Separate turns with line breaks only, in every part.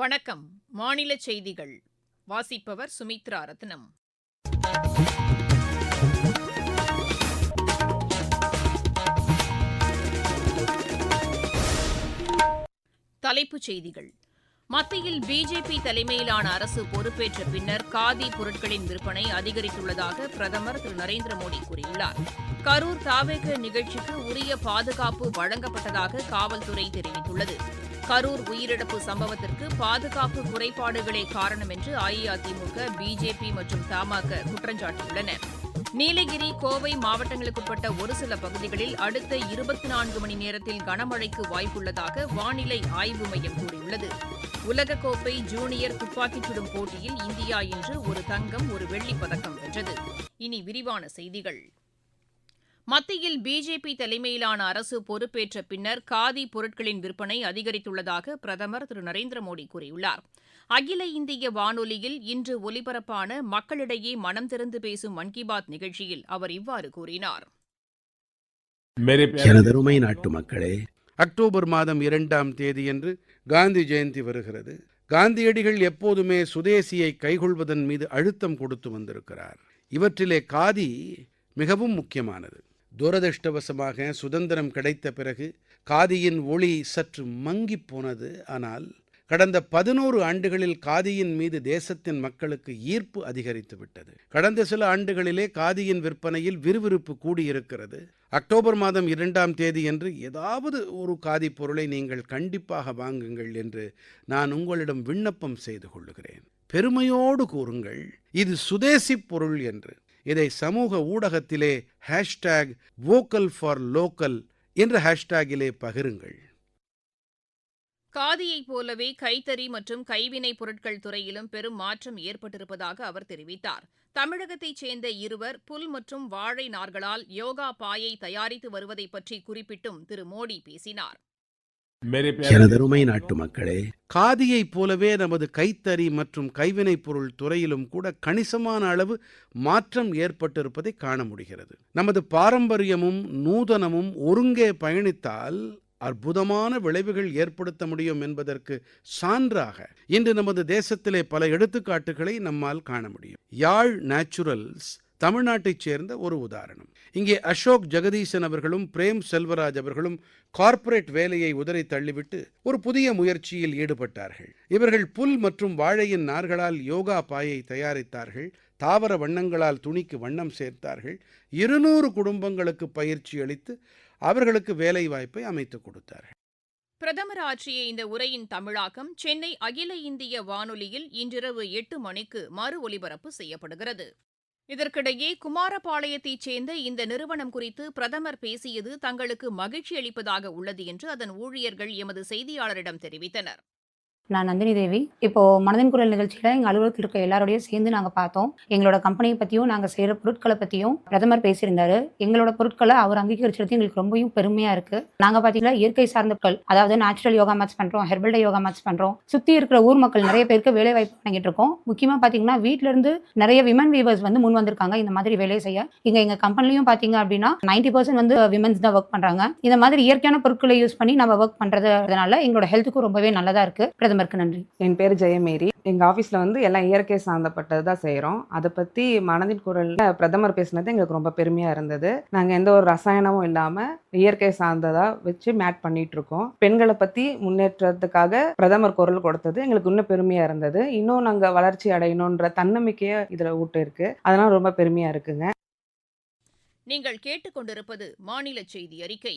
வணக்கம் மாநில செய்திகள் வாசிப்பவர் சுமித்ரா ரத்னம் தலைப்புச் செய்திகள் மத்தியில் பிஜேபி தலைமையிலான அரசு பொறுப்பேற்ற பின்னர் காதி பொருட்களின் விற்பனை அதிகரித்துள்ளதாக பிரதமர் திரு நரேந்திர மோடி கூறியுள்ளார் கரூர் தாவேக நிகழ்ச்சிக்கு உரிய பாதுகாப்பு வழங்கப்பட்டதாக காவல்துறை தெரிவித்துள்ளது கரூர் உயிரிழப்பு சம்பவத்திற்கு பாதுகாப்பு குறைபாடுகளே காரணம் என்று அஇஅதிமுக பிஜேபி மற்றும் தமாக குற்றஞ்சாட்டியுள்ளன நீலகிரி கோவை மாவட்டங்களுக்குட்பட்ட ஒரு சில பகுதிகளில் அடுத்த இருபத்தி நான்கு மணி நேரத்தில் கனமழைக்கு வாய்ப்புள்ளதாக வானிலை ஆய்வு மையம் கூறியுள்ளது உலகக்கோப்பை ஜூனியர் துப்பாக்கிச் சுடும் போட்டியில் இந்தியா இன்று ஒரு தங்கம் ஒரு வெள்ளிப் பதக்கம் வென்றது இனி விரிவான செய்திகள் மத்தியில் பிஜேபி தலைமையிலான அரசு பொறுப்பேற்ற பின்னர் காதி பொருட்களின் விற்பனை அதிகரித்துள்ளதாக பிரதமர் திரு நரேந்திர மோடி கூறியுள்ளார் அகில இந்திய வானொலியில் இன்று ஒலிபரப்பான மக்களிடையே மனம் திறந்து பேசும் மன் கி பாத் நிகழ்ச்சியில் அவர் இவ்வாறு கூறினார்
நாட்டு மக்களே அக்டோபர் மாதம் இரண்டாம் தேதியன்று காந்தி ஜெயந்தி வருகிறது காந்தியடிகள் எப்போதுமே சுதேசியை கைகொள்வதன் மீது அழுத்தம் கொடுத்து வந்திருக்கிறார் இவற்றிலே காதி மிகவும் முக்கியமானது துரதிருஷ்டவசமாக சுதந்திரம் கிடைத்த பிறகு காதியின் ஒளி சற்று மங்கி போனது ஆனால் கடந்த பதினோரு ஆண்டுகளில் காதியின் மீது தேசத்தின் மக்களுக்கு ஈர்ப்பு அதிகரித்து விட்டது கடந்த சில ஆண்டுகளிலே காதியின் விற்பனையில் விறுவிறுப்பு கூடியிருக்கிறது அக்டோபர் மாதம் இரண்டாம் தேதி என்று ஏதாவது ஒரு காதி பொருளை நீங்கள் கண்டிப்பாக வாங்குங்கள் என்று நான் உங்களிடம் விண்ணப்பம் செய்து கொள்ளுகிறேன் பெருமையோடு கூறுங்கள் இது சுதேசி பொருள் என்று இதை சமூக ஊடகத்திலே ஹேஷ்டேக் வோக்கல் ஃபார் லோக்கல் என்ற ஹேஷ்டேகிலே பகிருங்கள்
காதியைப் போலவே கைத்தறி மற்றும் கைவினைப் பொருட்கள் துறையிலும் பெரும் மாற்றம் ஏற்பட்டிருப்பதாக அவர் தெரிவித்தார் தமிழகத்தைச் சேர்ந்த இருவர் புல் மற்றும் வாழை நார்களால் யோகா பாயை தயாரித்து வருவதை பற்றி குறிப்பிட்டும் திரு மோடி பேசினார்
எனதருமை நாட்டு மக்களே காதியைப் போலவே நமது கைத்தறி மற்றும் கைவினைப் பொருள் துறையிலும் கூட கணிசமான அளவு மாற்றம் ஏற்பட்டிருப்பதை காண முடிகிறது நமது பாரம்பரியமும் நூதனமும் ஒருங்கே பயணித்தால் அற்புதமான விளைவுகள் ஏற்படுத்த முடியும் என்பதற்கு சான்றாக இன்று நமது தேசத்திலே பல எடுத்துக்காட்டுகளை நம்மால் காண முடியும் யாழ் நேச்சுரல்ஸ் தமிழ்நாட்டைச் சேர்ந்த ஒரு உதாரணம் இங்கே அசோக் ஜெகதீசன் அவர்களும் பிரேம் செல்வராஜ் அவர்களும் கார்ப்பரேட் வேலையை உதறி தள்ளிவிட்டு ஒரு புதிய முயற்சியில் ஈடுபட்டார்கள் இவர்கள் புல் மற்றும் வாழையின் நார்களால் யோகா பாயை தயாரித்தார்கள் தாவர வண்ணங்களால் துணிக்கு வண்ணம் சேர்த்தார்கள் இருநூறு குடும்பங்களுக்கு பயிற்சி அளித்து அவர்களுக்கு வேலை வாய்ப்பை அமைத்துக் கொடுத்தார்கள்
பிரதமர் ஆற்றிய இந்த உரையின் தமிழாக்கம் சென்னை அகில இந்திய வானொலியில் இன்றிரவு எட்டு மணிக்கு மறு ஒலிபரப்பு செய்யப்படுகிறது இதற்கிடையே குமாரபாளையத்தைச் சேர்ந்த இந்த நிறுவனம் குறித்து பிரதமர் பேசியது தங்களுக்கு மகிழ்ச்சி அளிப்பதாக உள்ளது என்று அதன் ஊழியர்கள் எமது செய்தியாளரிடம் தெரிவித்தனர்
நான் நந்தினி தேவி இப்போ மனதின் குரல் நிகழ்ச்சியில் எங்கள் அலுவலகத்தில் இருக்க எல்லாரோடையும் சேர்ந்து நாங்கள் பார்த்தோம் எங்களோட கம்பெனியை பற்றியும் நாங்கள் செய்கிற பொருட்களை பற்றியும் பிரதமர் பேசியிருந்தாரு எங்களோட பொருட்களை அவர் அங்கீகரிச்சிருந்தது எங்களுக்கு ரொம்பவும் பெருமையாக இருக்குது நாங்கள் பார்த்தீங்கன்னா இயற்கை சார்ந்த பொருட்கள் அதாவது நேச்சுரல் யோகா மேட்ச் பண்ணுறோம் ஹெர்பல் டே யோகா மேட்ச் பண்ணுறோம் சுற்றி இருக்கிற ஊர் மக்கள் நிறைய பேருக்கு வேலை வாய்ப்பு பண்ணிக்கிட்டு இருக்கோம் முக்கியமாக பார்த்தீங்கன்னா இருந்து நிறைய விமன் வீவர்ஸ் வந்து முன் வந்திருக்காங்க இந்த மாதிரி வேலையை செய்ய இங்கே எங்கள் கம்பெனிலையும் பார்த்தீங்க அப்படின்னா நைன்டி பர்சன்ட் வந்து விமன்ஸ் தான் ஒர்க் பண்ணுறாங்க இந்த மாதிரி இயற்கையான பொருட்களை யூஸ் பண்ணி நம்ம ஒர்க் பண்றதுனால எங்களோட ஹெல்த்துக்கும் ரொம்பவே நல்லதாக இருக்குது பிரதமருக்கு நன்றி
என் பேர் ஜெயமேரி எங்கள் ஆஃபீஸில் வந்து எல்லாம் இயற்கை சார்ந்தப்பட்டது தான் செய்கிறோம் அதை பற்றி மனதின் குரலில் பிரதமர் பேசினது எங்களுக்கு ரொம்ப பெருமையாக இருந்தது நாங்கள் எந்த ஒரு ரசாயனமும் இல்லாமல் இயற்கை சார்ந்ததாக வச்சு மேட் பண்ணிட்டு இருக்கோம் பெண்களை பற்றி முன்னேற்றத்துக்காக பிரதமர் குரல் கொடுத்தது எங்களுக்கு இன்னும் பெருமையாக இருந்தது இன்னும் நாங்கள் வளர்ச்சி அடையணுன்ற தன்னம்பிக்கையை இதில் ஊட்டு இருக்கு அதனால் ரொம்ப பெருமையாக இருக்குங்க
நீங்கள் கேட்டுக்கொண்டிருப்பது மாநில செய்தி அறிக்கை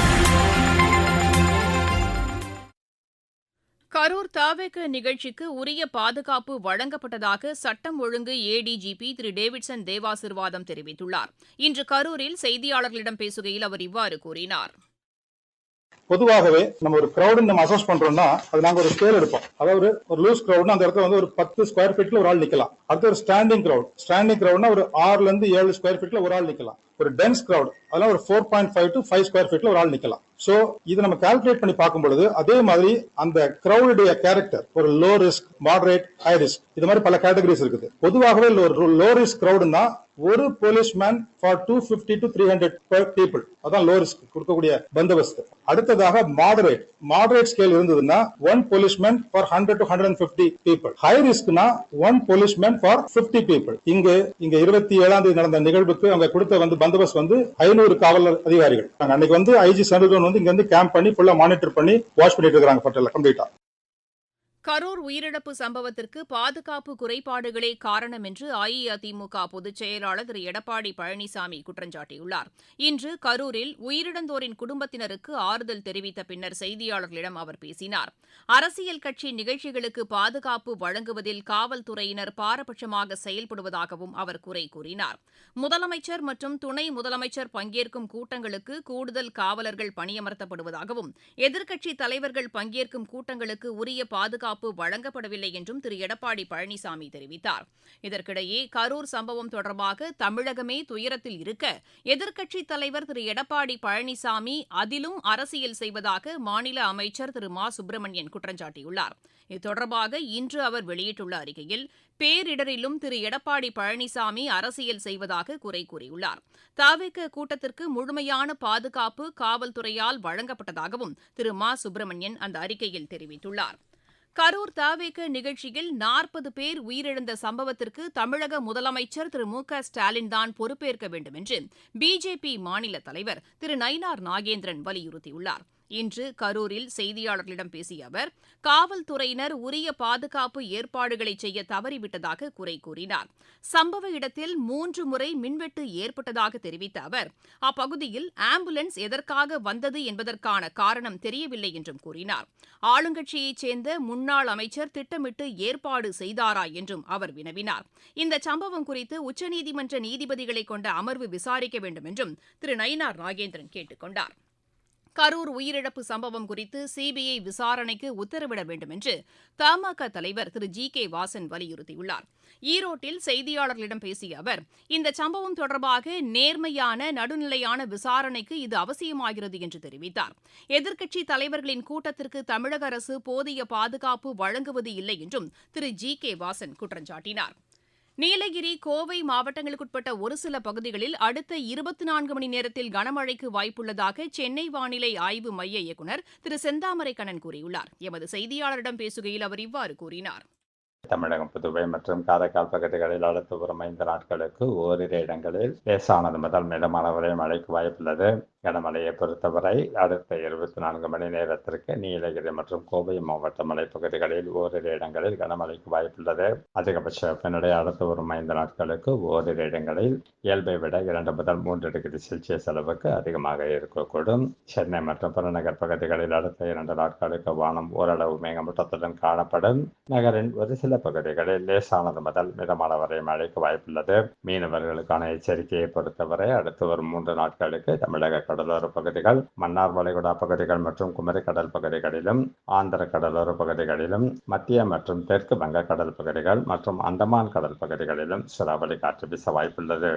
கரூர் தாவேக நிகழ்ச்சிக்கு உரிய பாதுகாப்பு வழங்கப்பட்டதாக சட்டம் ஒழுங்கு ஏடிஜிபி திரு டேவிட்சன் தேவாசிர்வாதம் தெரிவித்துள்ளார் இன்று கரூரில் செய்தியாளர்களிடம் பேசுகையில் அவர் இவ்வாறு கூறினார்
பொதுவாகவே நம்ம ஒரு கிரௌடு நம்ம அசஸ் பண்றோம்னா அது நாங்க ஒரு ஸ்கேல் எடுப்போம் அதாவது ஒரு லூஸ் கிரௌட்னா அந்த இடத்துல வந்து ஒரு பத்து ஸ்கொயர் ஃபீட்ல ஒரு ஆள் நிக்கலாம் அடுத்து ஒரு ஸ்டாண்டிங் கிரௌட் ஸ்டாண்டிங் கிரௌட்னா ஒரு ஆறுல இருந்து ஏழு ஸ்கொயர் ஃபீட்ல ஒரு ஆள் நிக்கலாம் ஒரு டென்ஸ் கிரௌட் அதெல்லாம் ஒரு four point five to five square ஃபீட்ல ஒரு ஆள் நிக்கலாம் ஸோ இது நம்ம கால்குலேட் பண்ணி பார்க்கும் பொழுது அதே மாதிரி அந்த கிரௌடுடைய கேரக்டர் ஒரு low risk moderate high risk இது மாதிரி பல கேட்டகரிஸ் இருக்குது பொதுவாகவே லோ ரிஸ்க் கிரௌடுன்னா ஒரு policeman for two fifty to three hundred people அதான் லோ ரிஸ்க் கொடுக்கக்கூடிய பந்தோபஸ்து அடுத்ததாக மாடரேட் மாடரேட் ஸ்கேல் இருந்ததுன்னா one policeman for hundred to hundred and fifty people high ரிஸ்க்னா one policeman for fifty people இங்கு இங்க இருபத்தி ஏழாம் தேதி நடந்த நிகழ்வுக்கு அவங்க கொடுத்த வந்து பந்தோபஸ்த் வந்து ஐநூறு காவல் அதிகாரிகள் அன்னைக்கு வந்து ஐஜி சென்ட்ரல் வந்து இங்க வந்து கேம்ப் பண்ணி ஃபுல்லா மானிட்டர் பண்ணி வாட்ச் பண்ணிட்டு இருக்காங்க கம்ப்ளீட்டா
கரூர் உயிரிழப்பு சம்பவத்திற்கு பாதுகாப்பு குறைபாடுகளே காரணம் என்று அஇஅதிமுக பொதுச் செயலாளர் திரு எடப்பாடி பழனிசாமி குற்றஞ்சாட்டியுள்ளார் இன்று கரூரில் உயிரிழந்தோரின் குடும்பத்தினருக்கு ஆறுதல் தெரிவித்த பின்னர் செய்தியாளர்களிடம் அவர் பேசினார் அரசியல் கட்சி நிகழ்ச்சிகளுக்கு பாதுகாப்பு வழங்குவதில் காவல்துறையினர் பாரபட்சமாக செயல்படுவதாகவும் அவர் குறை கூறினார் முதலமைச்சர் மற்றும் துணை முதலமைச்சர் பங்கேற்கும் கூட்டங்களுக்கு கூடுதல் காவலர்கள் பணியமர்த்தப்படுவதாகவும் எதிர்க்கட்சித் தலைவர்கள் பங்கேற்கும் கூட்டங்களுக்கு உரிய பாதுகாப்பு பாதுகாப்பு வழங்கப்படவில்லை என்றும் திரு எடப்பாடி பழனிசாமி தெரிவித்தார் இதற்கிடையே கரூர் சம்பவம் தொடர்பாக தமிழகமே துயரத்தில் இருக்க எதிர்க்கட்சித் தலைவர் திரு எடப்பாடி பழனிசாமி அதிலும் அரசியல் செய்வதாக மாநில அமைச்சர் திரு மா சுப்பிரமணியன் குற்றம் சாட்டியுள்ளார் இது இன்று அவர் வெளியிட்டுள்ள அறிக்கையில் பேரிடரிலும் திரு எடப்பாடி பழனிசாமி அரசியல் செய்வதாக குறை கூறியுள்ளார் தாவேக்க கூட்டத்திற்கு முழுமையான பாதுகாப்பு காவல்துறையால் வழங்கப்பட்டதாகவும் திரு மா சுப்பிரமணியன் அந்த அறிக்கையில் தெரிவித்துள்ளாா் கரூர் தாவேக நிகழ்ச்சியில் நாற்பது பேர் உயிரிழந்த சம்பவத்திற்கு தமிழக முதலமைச்சர் திரு மு க ஸ்டாலின் தான் பொறுப்பேற்க வேண்டும் என்று பிஜேபி மாநில தலைவர் திரு நயினார் நாகேந்திரன் வலியுறுத்தியுள்ளாா் இன்று கரூரில் செய்தியாளர்களிடம் பேசிய அவர் காவல்துறையினர் உரிய பாதுகாப்பு ஏற்பாடுகளை செய்ய தவறிவிட்டதாக குறை கூறினார் சம்பவ இடத்தில் மூன்று முறை மின்வெட்டு ஏற்பட்டதாக தெரிவித்த அவர் அப்பகுதியில் ஆம்புலன்ஸ் எதற்காக வந்தது என்பதற்கான காரணம் தெரியவில்லை என்றும் கூறினார் ஆளுங்கட்சியைச் சேர்ந்த முன்னாள் அமைச்சர் திட்டமிட்டு ஏற்பாடு செய்தாரா என்றும் அவர் வினவினார் இந்த சம்பவம் குறித்து உச்சநீதிமன்ற நீதிபதிகளை கொண்ட அமர்வு விசாரிக்க வேண்டும் என்றும் திரு நயினார் நாகேந்திரன் கேட்டுக் கொண்டாா் கரூர் உயிரிழப்பு சம்பவம் குறித்து சிபிஐ விசாரணைக்கு உத்தரவிட வேண்டும் என்று தமாக தலைவர் திரு ஜி கே வாசன் வலியுறுத்தியுள்ளார் ஈரோட்டில் செய்தியாளர்களிடம் பேசிய அவர் இந்த சம்பவம் தொடர்பாக நேர்மையான நடுநிலையான விசாரணைக்கு இது அவசியமாகிறது என்று தெரிவித்தார் எதிர்க்கட்சித் தலைவர்களின் கூட்டத்திற்கு தமிழக அரசு போதிய பாதுகாப்பு வழங்குவது இல்லை என்றும் திரு ஜி கே வாசன் சாட்டினாா் நீலகிரி கோவை மாவட்டங்களுக்குட்பட்ட ஒருசில பகுதிகளில் அடுத்த இருபத்தி நான்கு மணி நேரத்தில் கனமழைக்கு வாய்ப்புள்ளதாக சென்னை வானிலை ஆய்வு மைய இயக்குநர் திரு செந்தாமரை கண்ணன் கூறியுள்ளார் எமது செய்தியாளரிடம் பேசுகையில் அவர் இவ்வாறு கூறினார்
தமிழகம் புதுவை மற்றும் காரைக்கால் பகுதிகளில் அடுத்த வரும் ஐந்து நாட்களுக்கு ஓரிரு இடங்களில் லேசானது முதல் மிதமான வரை மழைக்கு வாய்ப்புள்ளது கனமழையை பொறுத்தவரை அடுத்த இருபத்தி நான்கு மணி நேரத்திற்கு நீலகிரி மற்றும் கோவை மாவட்ட மலைப்பகுதிகளில் ஓரிரு இடங்களில் கனமழைக்கு வாய்ப்புள்ளது அதிகபட்ச வெப்பநிலை அடுத்த வரும் ஐந்து நாட்களுக்கு ஓரிரு இடங்களில் இயல்பை விட இரண்டு முதல் மூன்று டிகிரி செல்சியஸ் அளவுக்கு அதிகமாக இருக்கக்கூடும் சென்னை மற்றும் புறநகர் பகுதிகளில் அடுத்த இரண்டு நாட்களுக்கு வானம் ஓரளவு மேகமூட்டத்துடன் காணப்படும் நகரின் ஒரு சில சில பகுதிகளில் லேசானது முதல் மிதமான வரை மழைக்கு வாய்ப்புள்ளது மீனவர்களுக்கான எச்சரிக்கையை பொறுத்தவரை அடுத்து வரும் மூன்று நாட்களுக்கு தமிழக கடலோர பகுதிகள் மன்னார் வளைகுடா பகுதிகள் மற்றும் குமரி கடல் பகுதிகளிலும் ஆந்திர கடலோர பகுதிகளிலும் மத்திய மற்றும் தெற்கு வங்க கடல் பகுதிகள் மற்றும் அந்தமான் கடல் பகுதிகளிலும் சூறாவளி காற்று வீச வாய்ப்புள்ளது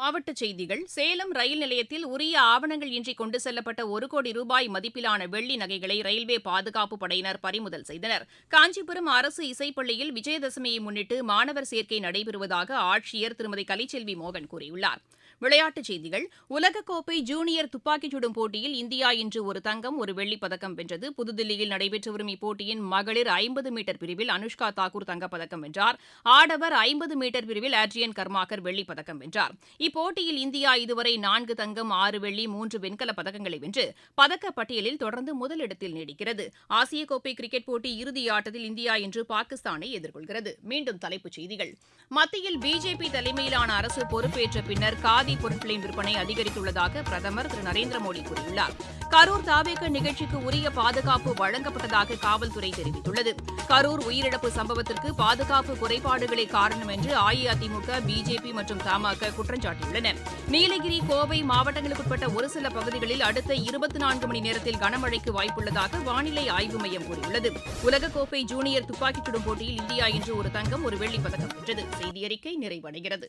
மாவட்ட செய்திகள் சேலம் ரயில் நிலையத்தில் உரிய ஆவணங்கள் இன்றி கொண்டு செல்லப்பட்ட ஒரு கோடி ரூபாய் மதிப்பிலான வெள்ளி நகைகளை ரயில்வே பாதுகாப்பு படையினர் பறிமுதல் செய்தனர் காஞ்சிபுரம் அரசு இசைப்பள்ளியில் விஜயதசமியை முன்னிட்டு மாணவர் சேர்க்கை நடைபெறுவதாக ஆட்சியர் திருமதி கலிச்செல்வி மோகன் கூறியுள்ளாா் விளையாட்டுச் செய்திகள் உலகக்கோப்பை ஜூனியர் துப்பாக்கிச் சுடும் போட்டியில் இந்தியா இன்று ஒரு தங்கம் ஒரு வெள்ளிப் பதக்கம் வென்றது புதுதில்லியில் நடைபெற்று வரும் இப்போட்டியின் மகளிர் ஐம்பது மீட்டர் பிரிவில் அனுஷ்கா தாக்கூர் தங்கப்பதக்கம் வென்றார் ஆடவர் ஐம்பது மீட்டர் பிரிவில் ஆட்ரியன் கர்மாக்கர் வெள்ளிப் பதக்கம் வென்றார் இப்போட்டியில் இந்தியா இதுவரை நான்கு தங்கம் ஆறு வெள்ளி மூன்று வெண்கலப் பதக்கங்களை வென்று பதக்க பட்டியலில் தொடர்ந்து முதலிடத்தில் நீடிக்கிறது ஆசிய கோப்பை கிரிக்கெட் போட்டி இறுதி ஆட்டத்தில் இந்தியா இன்று பாகிஸ்தானை எதிர்கொள்கிறது மீண்டும் தலைப்புச் செய்திகள் மத்தியில் பிஜேபி தலைமையிலான அரசு பொறுப்பேற்ற பின்னர் காதி போதைப் பொருட்களின் விற்பனை அதிகரித்துள்ளதாக பிரதமர் திரு நரேந்திர மோடி கூறியுள்ளார் கரூர் தாவேக நிகழ்ச்சிக்கு உரிய பாதுகாப்பு வழங்கப்பட்டதாக காவல்துறை தெரிவித்துள்ளது கரூர் உயிரிழப்பு சம்பவத்திற்கு பாதுகாப்பு குறைபாடுகளே காரணம் என்று அஇஅதிமுக பிஜேபி மற்றும் தமாக குற்றம் சாட்டியுள்ளன நீலகிரி கோவை மாவட்டங்களுக்குட்பட்ட ஒரு சில பகுதிகளில் அடுத்த இருபத்தி நான்கு மணி நேரத்தில் கனமழைக்கு வாய்ப்புள்ளதாக வானிலை ஆய்வு மையம் கூறியுள்ளது உலகக்கோப்பை ஜூனியர் துப்பாக்கிச் சுடும் போட்டியில் இந்தியா இன்று ஒரு தங்கம் ஒரு வெள்ளிப் பதக்கம் வென்றது செய்தி அறிக்கை நிறைவடைகிறது